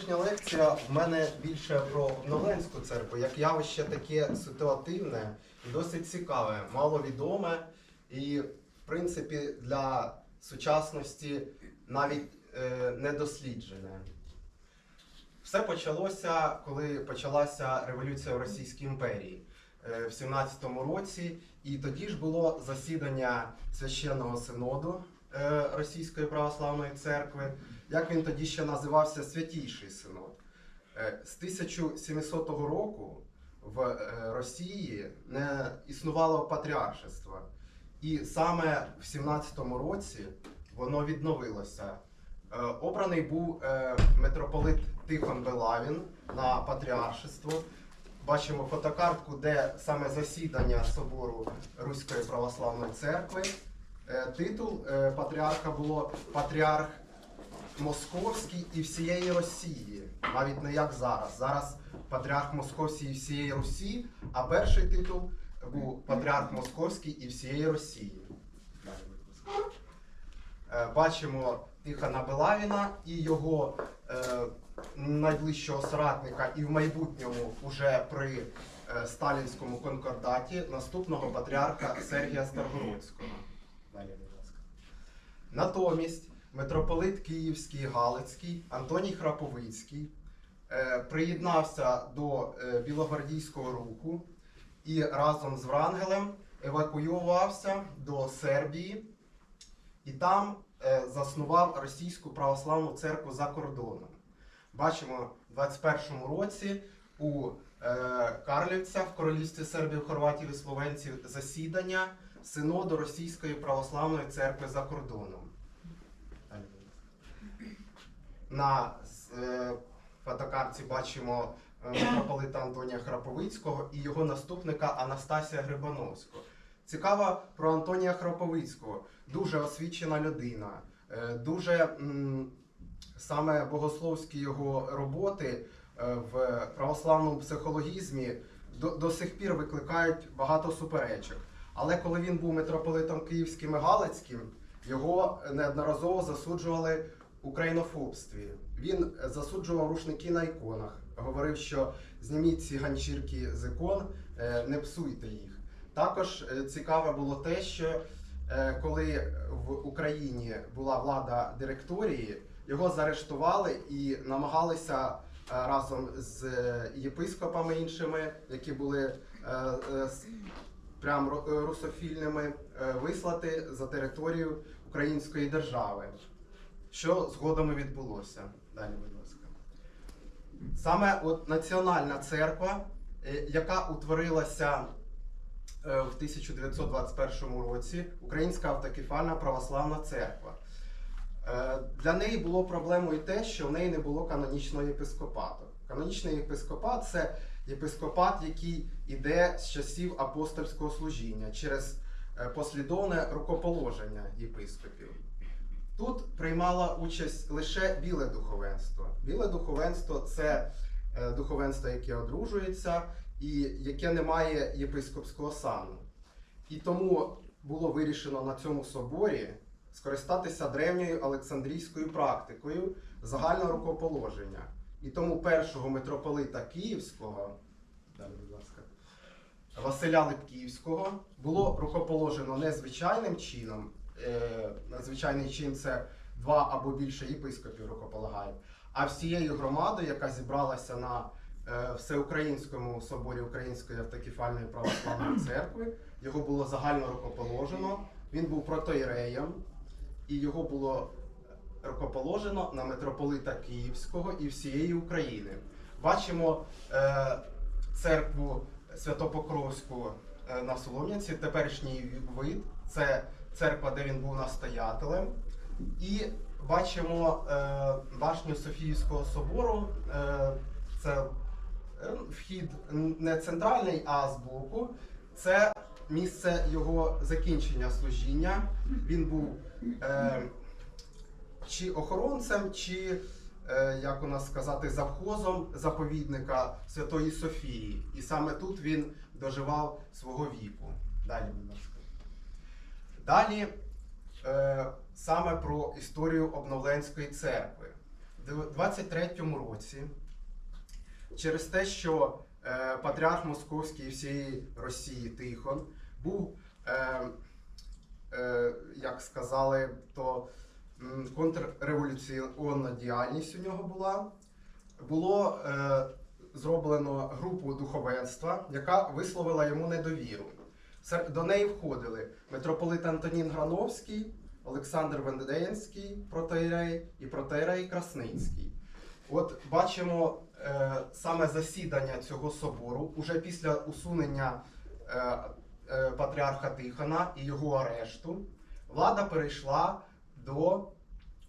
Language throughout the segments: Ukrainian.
Сьогоднішня лекція в мене більше про обновленську церкву, як явище таке ситуативне і досить цікаве, маловідоме. І, в принципі, для сучасності навіть е, недосліджене. Все почалося, коли почалася революція в Російській імперії е, в 17-му році, і тоді ж було засідання священного синоду е, Російської православної церкви, як він тоді ще називався Святійший Синод. Е, З 1700 року в е, Росії не існувало патріаршества. І саме в 17-му році воно відновилося. Е, Обраний був митрополит Тихон Белавін на патріаршество. Бачимо фотокартку, де саме засідання собору Руської православної церкви. Титул патріарха було патріарх Московський і всієї Росії, навіть не як зараз. Зараз патріарх Московський і всієї Русі, а перший титул був патріарх Московський і всієї Росії. Е, Бачимо Тихона Белавіна і його е, найближчого соратника, і в майбутньому уже при е, сталінському конкордаті наступного патріарха Сергія Старгородського. Натомість митрополит Київський Галицький Антоній Храповицький е, приєднався до е, Білогвардійського руху і разом з Врангелем евакуювався до Сербії і там е, заснував Російську православну церкву за кордоном. Бачимо в 21-му році у Карлівцях в королівстві Сербії, Хорватів і Словенців засідання синоду Російської православної церкви за кордоном. Далі, будь ласка. На е, фотокартці бачимо е, митрополита Антонія Храповицького і його наступника Анастасія Грибановського. Цікаво про Антонія Храповицького. Дуже освічена людина, е, дуже м, саме богословські його роботи е, в православному психологізмі до, до сих пір викликають багато суперечок. Але коли він був митрополитом Київським і Галицьким, його неодноразово засуджували українофобстві. Він засуджував рушники на іконах, говорив, що зніміть ці ганчірки з ікон, е, не псуйте їх. Також е, цікаве було те, що е, коли в Україні була влада директорії, його заарештували і намагалися разом з єпископами іншими, які були прям русофільними, вислати за територію Української держави. Що згодом і відбулося. Далі, будь ласка. Саме от Національна церква, е, яка утворилася е, в 1921 році, Українська автокефальна православна церква. Е, Для неї було проблемою те, що в неї не було канонічного єпископату. Канонічний єпископат це єпископат, який іде з часів апостольського служіння через послідовне рукоположення єпископів. Тут приймало участь лише біле духовенство. Біле духовенство це е, духовенство, яке одружується і яке не має єпископського сану. І тому було вирішено на цьому соборі скористатися древньою Олександрійською практикою загального рукоположення. І тому першого митрополита Київського, далі, будь ласка, Василя Липківського було рукоположено не звичайним чином. Е, Звичайний чин це два або більше єпископів рукополагають, а всією громадою, яка зібралася на е, всеукраїнському соборі Української автокефальної православної церкви, його було загально рукоположено. Він був протоіреєм, і його було рукоположено на митрополита Київського і всієї України. Бачимо е, церкву Святопокровську на Солом'янці, теперішній вид. Це церква, де він був настоятелем. І бачимо е, башню Софіївського собору. Е, це е, вхід не центральний, а збоку. Це місце його закінчення служіння. Він був е, чи охоронцем, чи, е, як у нас сказати, завхозом заповідника Святої Софії. І саме тут він доживав свого віку. Далі, будь ласка. Далі е, саме про історію Обновленської церкви. В 23-му році, через те, що е, патріарх Московський і всієї Росії Тихон був, е, е, як сказали, то контрреволюційна діяльність у нього була. Було е, зроблено групу духовенства, яка висловила йому недовіру. До неї входили митрополит Антонін Грановський, Олександр Вендеєнський, протоєрей і протоєрей Красницький. От бачимо е, саме засідання цього собору уже після усунення е, е, патріарха Тихона і його арешту. Влада перейшла до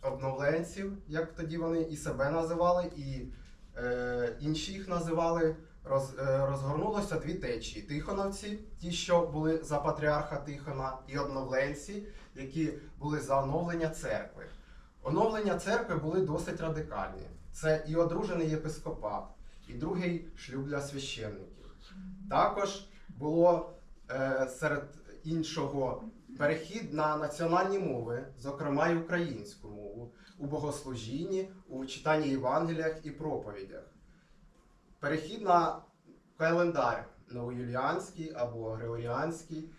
обновленців, як тоді вони і себе називали, і е, інші їх називали. Роз, е, розгорнулося дві течії: Тихоновці, ті, що були за патріарха Тихона, і обновленці, які були за оновлення церкви. Оновлення церкви були досить радикальні. Це і одружений єпископат, і другий шлюб для священників. Також було е, серед іншого перехід на національні мови, зокрема й українську мову, у богослужінні, у читанні Євангеліях і проповідях. Перехід на календар новоюліанський або григоріанський.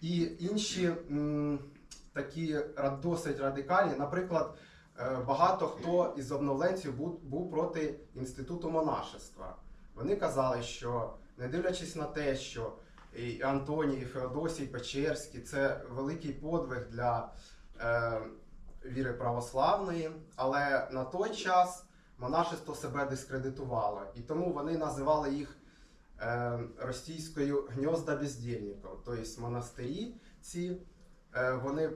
І інші такі досить радикальні. Наприклад, е, багато хто із обновленців був, був проти інституту монашества. Вони казали, що не дивлячись на те, що і Антоній, і Феодосій Печерський це великий подвиг для е, віри православної, але на той час монашество себе дискредитувало, і тому вони називали їх е, російською гнізда бездільників, тобто монастирі ці е, вони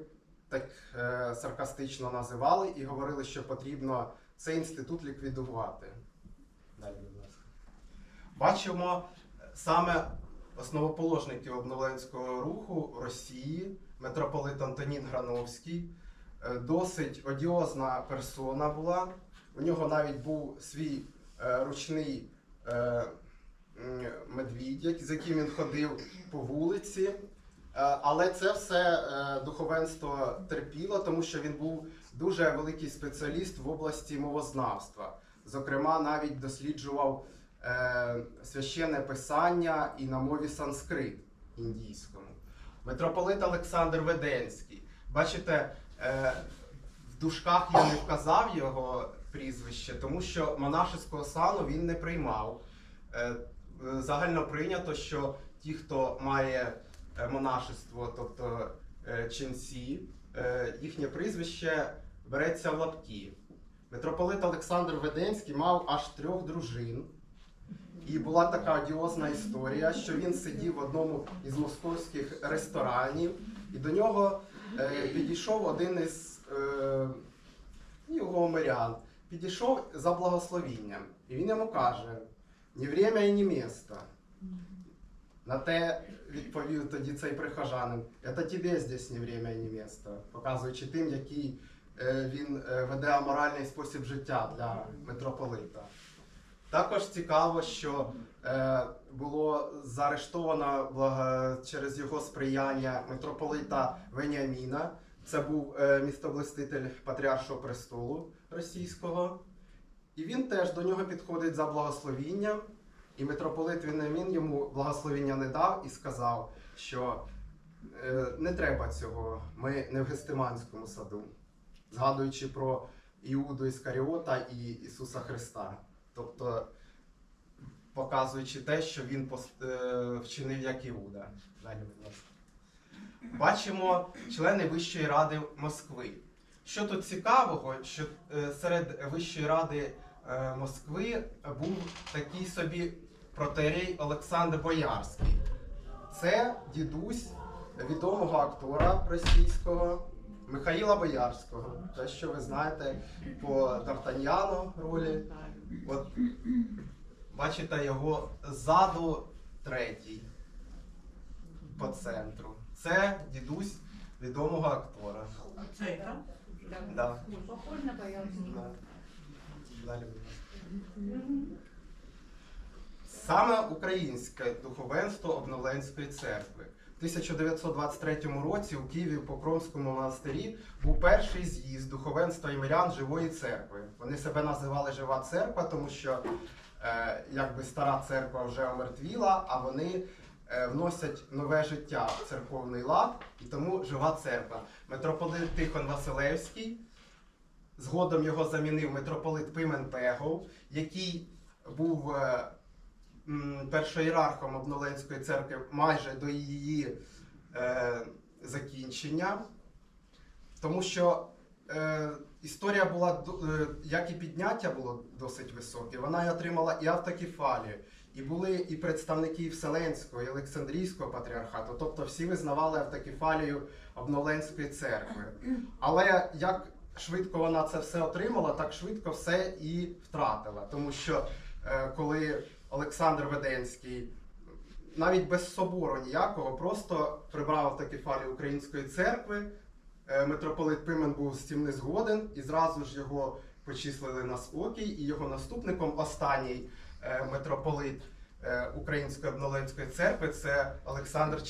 так е, саркастично називали і говорили, що потрібно цей інститут ліквідувати. Далі, будь ласка. Бачимо саме основоположників обновленського руху Росії, митрополит Антонін Грановський. Е, Досить одіозна персона була. У нього навіть був свій е, ручний е, медвідь, з яким він ходив по вулиці. Е, Але це все е, духовенство терпіло, тому що він був дуже великий спеціаліст в області мовознавства. Зокрема, навіть досліджував е, священне писання і на мові санскрит індійському. Митрополит Олександр Веденський. Бачите, в дужках я не вказав його прізвище, тому що монашеського сану він не приймав. Е, е, Загально прийнято, що ті, хто має е, монашество, тобто ченці, їхнє прізвище береться в лапки. Митрополит Олександр Веденський мав аж трьох дружин. І була така одіозна історія, що він сидів в одному із московських ресторанів, і до нього підійшов один із його мирян. Підійшов за благословінням. І він йому каже: ні время і ні місто. На те відповів тоді цей прихожанин: це тебе здесь ні время і ні місто, показуючи тим, який е, він е, веде аморальний спосіб життя для митрополита. Також цікаво, що е, було заарештовано через його сприяння митрополита Веніаміна. Це був е, містоблиститель Патріаршого престолу російського. І він теж до нього підходить за благословінням. І митрополит Веніамін йому благословіння не дав і сказав, що е, не треба цього, ми не в Гестиманському саду, згадуючи про Іуду Іскаріота і Ісуса Христа. Тобто показуючи те, що він е, вчинив як Іуда. Далі, будь ласка. Бачимо члени Вищої ради Москви. Що тут цікавого, що е, серед Вищої ради е, Москви був такий собі протерей Олександр Боярський. Це дідусь відомого актора російського Михаїла Боярського. Те, що ви знаєте по Д'Артаньяну ролі. От бачите його ззаду третій по центру. Це дідусь відомого актора. Цей, так? Да. Похож на Да. Далі, будь ласка. Саме українське духовенство Обновленської церкви в 1923 році у Києві в Покровському монастирі був перший з'їзд духовенства і мирян живої церкви. Вони себе називали Жива церква, тому що е, якби стара церква вже омертвіла, а вони вносять нове життя в церковний лад, і тому жива церква. Митрополит Тихон Василевський. Згодом його замінив митрополит Пимен Пегов, який був е, першоєрархом Обноленської церкви майже до її е, закінчення. Тому що е, історія була, е, як і підняття було досить високе, вона і отримала і автокефалію, і були і представники Вселенського, і Олександрійського патріархату, тобто всі визнавали автокефалію Обноленської церкви. Але як швидко вона це все отримала, так швидко все і втратила. Тому що е, коли Олександр Веденський навіть без собору ніякого, просто прибрав автокефалію Української церкви, митрополит Пимен був з цим не згоден, і зразу ж його почислили на спокій, і його наступником останній е, митрополит е, Української обноленської церкви це Олександр.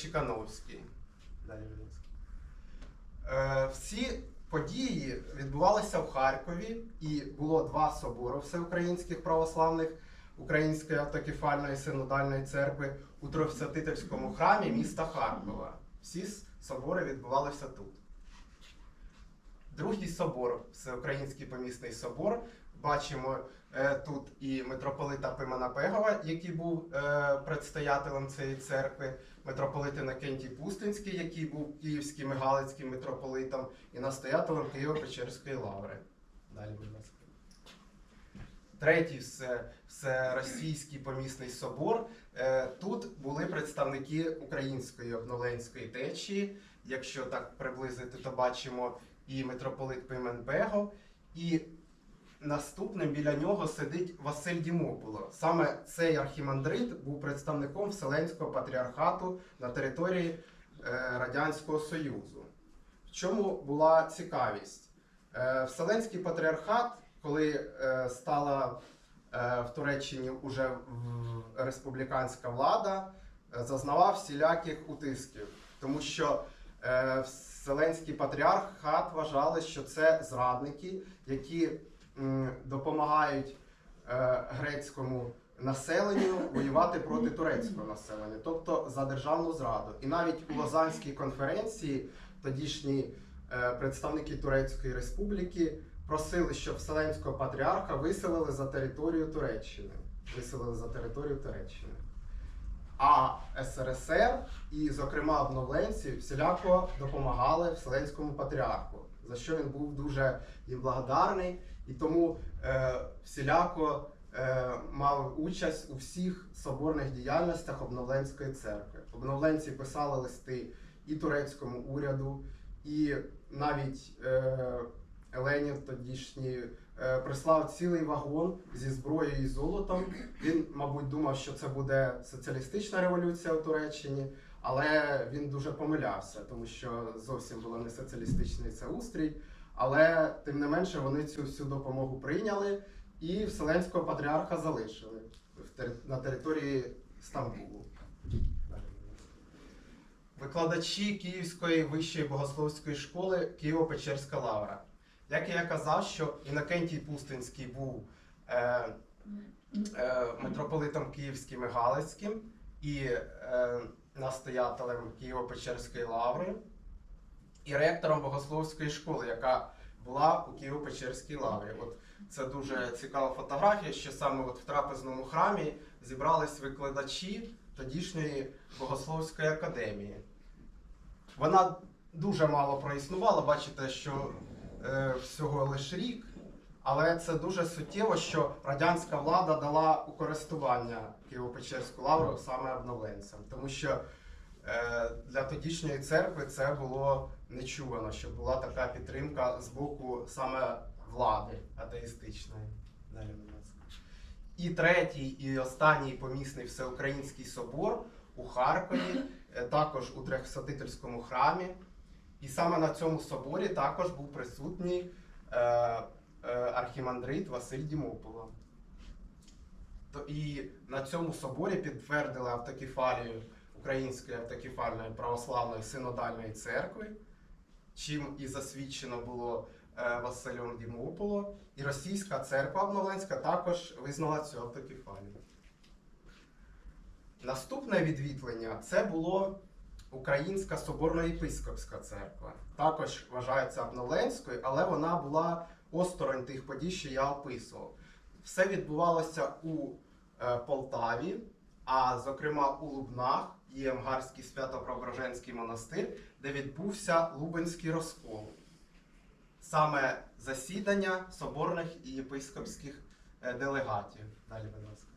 Е, Всі події відбувалися в Харкові, і було два собори всеукраїнських православних Української автокефальної синодальної церкви у Трьохсвятительському храмі міста Харкова. Всі собори відбувалися тут. Другий собор, Всеукраїнський помісний собор. Бачимо е, тут і митрополита Пимена Пегова, який був е, предстоятелем цієї церкви, митрополит Інокентій Пустинський, який був київським і галицьким митрополитом, і настоятелем Києво-Печерської лаври. Далі, будь ласка. Третій все, всеросійський помісний собор. Е, Тут були представники української обноленської течії. Якщо так приблизити, то бачимо і митрополит Пимен Бегов, і наступним біля нього сидить Василь Дімопуло. Саме цей архімандрит був представником Вселенського патріархату на території е, Радянського Союзу. В чому була цікавість? Е, Вселенський патріархат, коли е, стала в Туреччині уже республіканська влада, зазнавав всіляких утисків, тому що Вселенський патріархат вважали, що це зрадники, які допомагають е, грецькому населенню воювати проти турецького населення, тобто за державну зраду. І навіть у Лозанській конференції тодішні е, представники Турецької республіки просили, щоб Вселенського патріарха виселили за територію Туреччини. Виселили за територію Туреччини. А СРСР і, зокрема, обновленці всіляко допомагали Вселенському патріарху, за що він був дуже їм благодарний, і тому е, всіляко е, мав участь у всіх соборних діяльностях обновленської церкви. Обновленці писали листи і турецькому уряду, і навіть е, Ленін тодішній прислав цілий вагон зі зброєю і золотом. Він, мабуть, думав, що це буде соціалістична революція у Туреччині, але він дуже помилявся, тому що зовсім було не соціалістичний це устрій. Але тим не менше вони цю всю допомогу прийняли і Вселенського патріарха залишили на території Стамбулу. Викладачі Київської вищої богословської школи Києво-Печерська лавра. Як я казав, що Інокентій Пустинський був е, е, митрополитом Київським і Галицьким і е, настоятелем Києво-Печерської лаври, і ректором богословської школи, яка була у Києво-Печерській лаврі. От це дуже цікава фотографія, що саме от в трапезному храмі зібрались викладачі тодішньої богословської академії. Вона дуже мало проіснувала, бачите, що всього лише рік, але це дуже суттєво, що радянська влада дала у користування Києво-Печерську лавру саме обновленцям, тому що е, для тодішньої церкви це було нечувано, що була така підтримка з боку саме влади атеїстичної. Далі, будь ласка. І третій, і останній помісний всеукраїнський собор у Харкові, е, також у Трьохсвятительському храмі. І саме на цьому соборі також був присутній е, е, архімандрит Василь Дімополо. То і на цьому соборі підтвердили автокефалію Української автокефальної православної синодальної церкви, чим і засвідчено було е, Василем Дімополо. І російська церква Обновленська також визнала цю автокефалію. Наступне відвітлення це було Українська соборна єпископська церква. Також вважається обновленською, але вона була осторонь тих подій, що я описував. Все відбувалося у е, Полтаві, а зокрема у Лубнах є Амгарський Свято-Преображенський монастир, де відбувся Лубенський розкол. Саме засідання соборних і єпископських е, делегатів. Далі, будь ласка.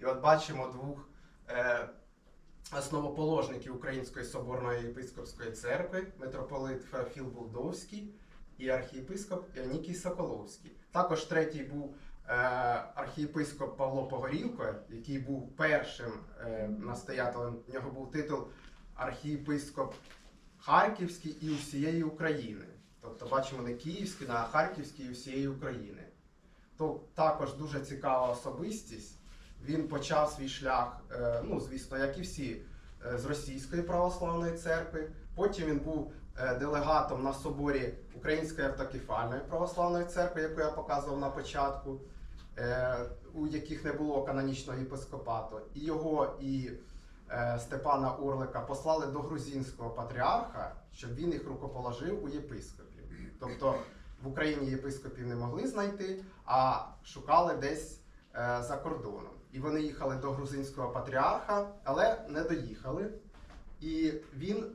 І от бачимо двох е, основоположників Української соборної єпископської церкви, митрополит Феофіл Булдовський і архієпископ Іонікій Соколовський. Також третій був е, архієпископ Павло Погорілко, який був першим е, настоятелем. В нього був титул архієпископ Харківський і усієї України. Тобто бачимо не Київський, а Харківський і усієї України. То також дуже цікава особистість. Він почав свій шлях, е, ну звісно, як і всі, е, з Російської православної церкви. Потім він був е, делегатом на соборі Української автокефальної православної церкви, яку я показував на початку, у яких не було канонічного єпископату. І його і Степана Орлика послали до грузинського патріарха, щоб він їх рукоположив у єпископів. Тобто в Україні єпископів не могли знайти, а шукали десь за кордоном. І вони їхали до грузинського патріарха, але не доїхали. І він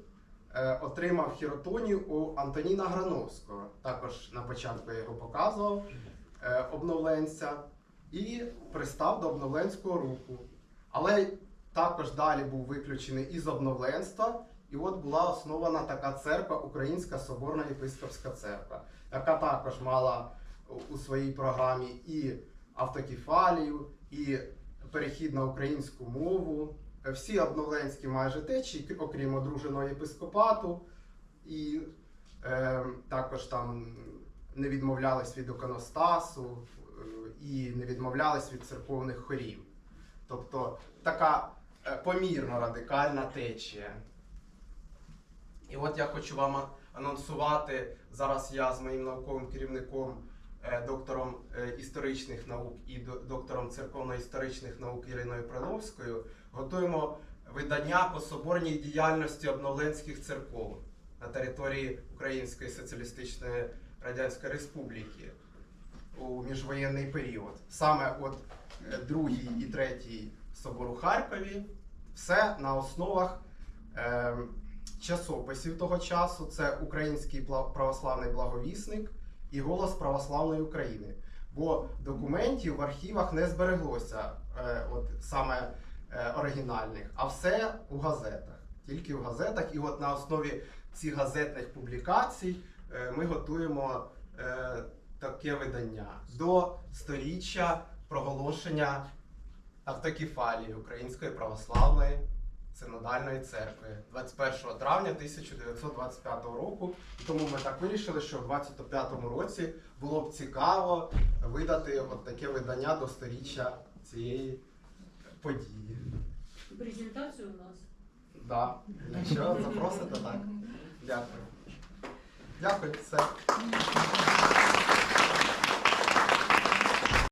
е, отримав хіротонію у Антоніна Грановського. Також на початку я його показував, е, обновленця, і пристав до обновленського руху. Але також далі був виключений із обновленства. І от була основана така церква, Українська Соборна Єпископська церква, яка також мала у- своїй програмі і автокефалію, і перехід на українську мову. Всі обновленські майже течії, окрім одруженого єпископату, і е, також там не відмовлялись від іконостасу е, і не відмовлялись від церковних хорів. Тобто така е, помірно радикальна течія. І от я хочу вам анонсувати. Зараз я з моїм науковим керівником, е, доктором е, історичних наук і доктором церковно-історичних наук Іриною Приловською готуємо видання по соборній діяльності обновленських церков на території Української Соціалістичної Радянської Республіки у міжвоєнний період. Саме от е, другий і третій собор у Харкові, все на основах. Е, часописів того часу. Це Український православний благовісник і Голос Православної України. Бо документів в архівах не збереглося, е, от саме е, оригінальних, а все у газетах. Тільки в газетах. І от на основі цих газетних публікацій е, ми готуємо е, таке видання до сторіччя проголошення автокефалії Української православної синодальної церкви 21 травня 1925 року. І тому ми так вирішили, що в 25-му році було б цікаво видати от таке видання до сторіччя цієї події. Презентацію у нас. Да. Якщо запросите, так. Дякую. Дякую, все.